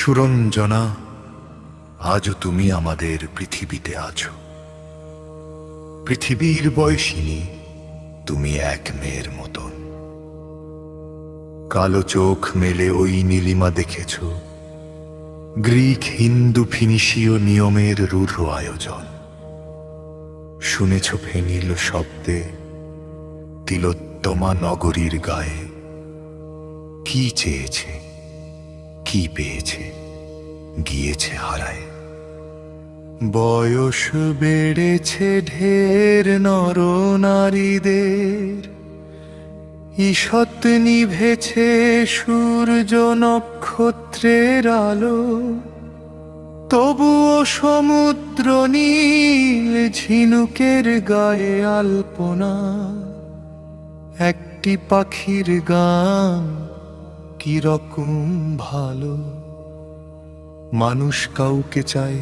সুরঞ্জনা, আজও তুমি আমাদের পৃথিবীতে আছো। পৃথিবীর বয়সিনী, তুমি এক মেয়ের মতন। কালো চোখ মেলে ওই নীলিমা দেখেছ। গ্রিক, হিন্দু, ফিনিশীয় নিয়মের রূঢ় আয়োজন। শুনেছ ফেনিল শব্দে, তিলোত্তমা নগরীর গায়ে। কি চেয়েছে? কি পেয়েছে? গিয়েছে হারায়। বয়স বেড়েছে ঢের নর নারীদের। ঈষৎ নিভেছে সূর্য নক্ষত্রের আলো। তবুও সমুদ্র নীল ঝিনুকের গায়ে আলপনা। একটি পাখির গান কীরকম ভালো? মানুষ কাউকে চায়,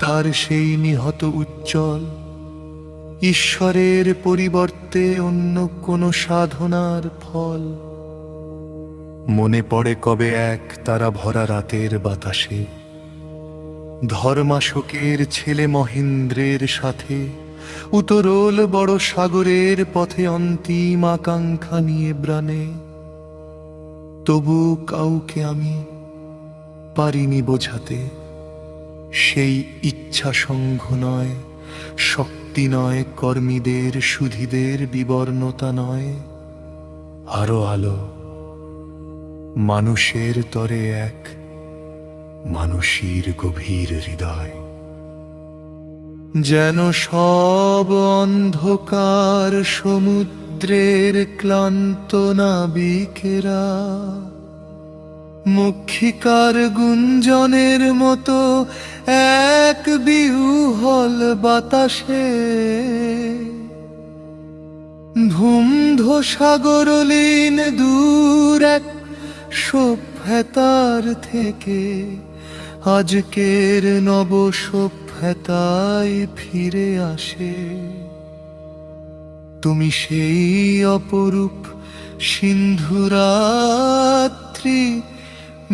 তার সেই নিহত উজ্জ্বল। ঈশ্বরের পরিবর্তে অন্য কোনো সাধনার ফল। মনে পড়ে কবে এক তারা ভরা রাতের বাতাসে। ধর্মাশোকের ছেলে মহেন্দ্রের সাথে। উতরোল বড় সাগরের পথে অন্তিম আকাঙ্ক্ষা নিয়ে ব্রানে তবু কাউকে আমি পারিনি বোঝাতে। সেই ইচ্ছা সংঘ নয়, শক্তি নয়, কর্মীদের, সুধীদের বিবর্ণতা নয়। আরও আলো, মানুষের তরে এক মানুষের গভীর হৃদয়। যেন সব অন্ধকার সমুদ্রের ক্লান্ত নাবিকেরা, মুখিকার গুঞ্জনের মতো এক বিহুহল বাতাসে ধুমধো সাগরলীন দূর এক সভ্যতার থেকে, আজকের নব সভ্যতায় ফিরে আসে। তুমি সেই অপরূপ সিন্ধুরাত্রি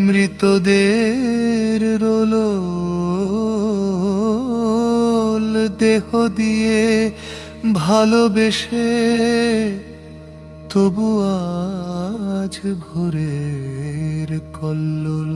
মৃতদের রোল দেহ দিয়ে ভালোবেসে তবু আজ ভোরের কল্লোল।